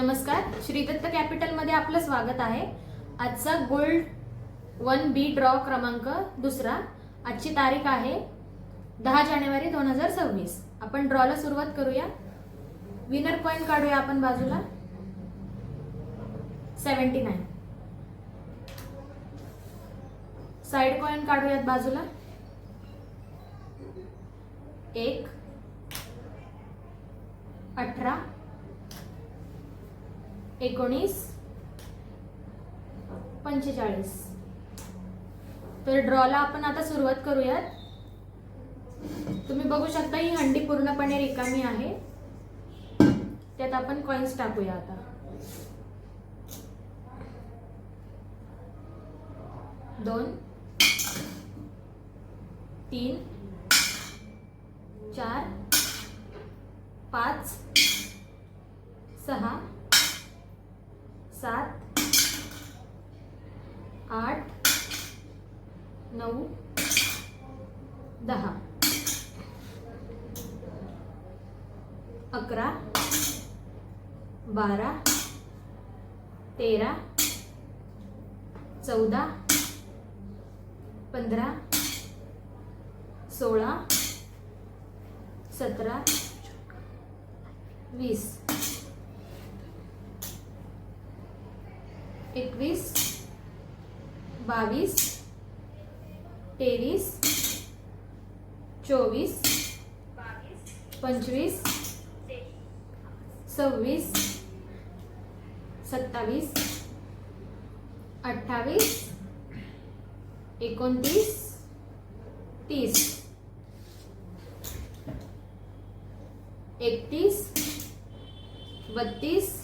नमस्कार. श्री दत्त कॅपिटलमध्ये आपलं स्वागत आहे. आजचा गोल्ड वन बी ड्रॉ क्रमांक दुसरा. आजची तारीख आहे दहा जानेवारी दोन हजार सव्वीस. आपण ड्रॉला सुरुवात करूया. विनर पॉईंट काढूया आपण बाजूला. सेवन्टी नाईन साईड कॉईन काढूयात बाजूला. एक अठरा एकोणीस पंचेचाळीस. तर ड्रॉला आपण आता सुरुवात करूयात. तुम्ही बघू शकता ही हंडी पूर्णपणे रिकामी आहे. त्यात आपण कॉइन्स टाकूया आता. दोन तीन चार पाच सहा सात आठ नऊ दहा. अकरा बारा तेरा चौदा पंधरा सोळा सतरा वीस. एकवीस बावीस तेवीस चोवीस पंचवीस सव्वीस सत्तावीस अठ्ठावीस एकोणतीस तीस. एकतीस बत्तीस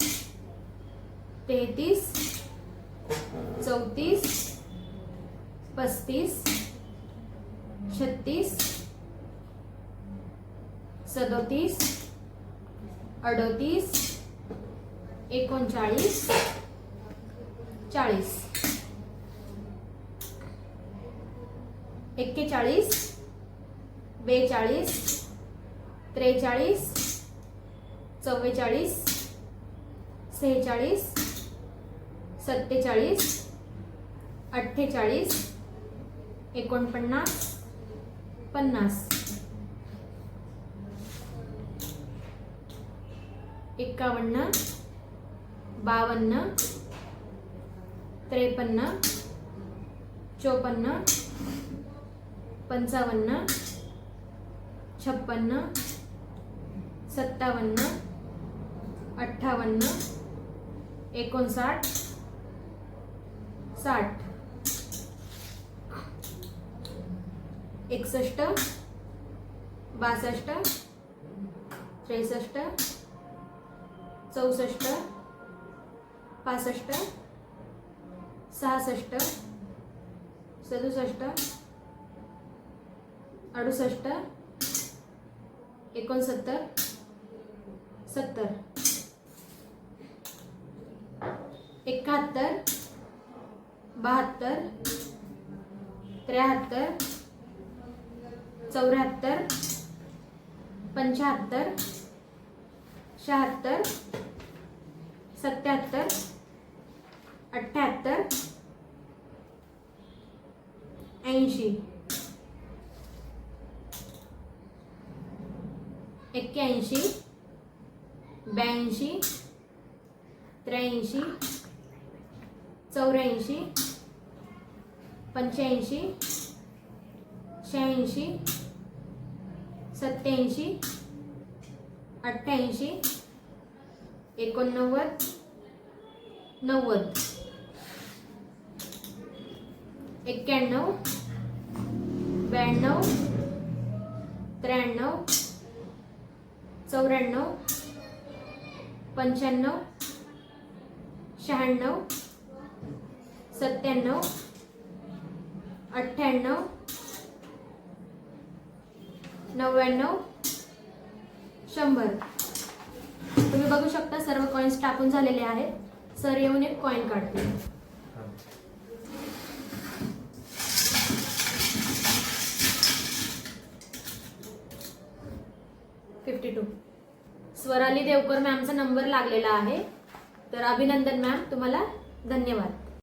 तेहतीस चौतीस पस्तीस छत्तीस सदोतीस अडोतीस एकोणचाळीस चाळीस. एक्केचाळीस बेचाळीस त्रेचाळीस चव्वेचाळीस सेहेचाळीस सत्तेचाळीस अठ्ठेचाळीस एकोणपन्नास पन्नास. एक्कावन्न बावन्न त्रेपन्न चोपन्न पंचावन्न छप्पन्न सत्तावन्न अठ्ठावन्न एकोणसाठ साठ. एकसष्ट बासष्ट त्रेसष्ट चौसष्ट पासष्ट सहासष्ट सदुसष्ट अडुसष्ट एकोणसत्तर सत्तर. एकाहत्तर बहात्तर त्र्याहत्तर चौऱ्याहत्तर पंच्याहत्तर शहात्तर सत्याहत्तर अठ्ठ्याहत्तर ऐंशी. एक्क्याऐंशी ब्याऐंशी त्र्याऐंशी चौऱ्याऐंशी पंच्याऐंशी शहाऐंशी सत्याऐंशी अठ्ठ्याऐंशी एकोणनव्वद नव्वद. एक्क्याण्णव ब्याण्णव त्र्याण्णव चौऱ्याण्णव पंच्याण्णव शहाण्णव सत्त्याण्णव अठ्ठ्याण्णव नव्याण्णव शंभर. तुम्ही बघू शकता सर्व कॉइन्स टाकून झालेले आहेत. सर येऊन एक कॉइन काढते. फिफ्टी टू स्वराली देवकर मॅमचा नंबर लागलेला आहे. तर अभिनंदन मॅम तुम्हाला धन्यवाद.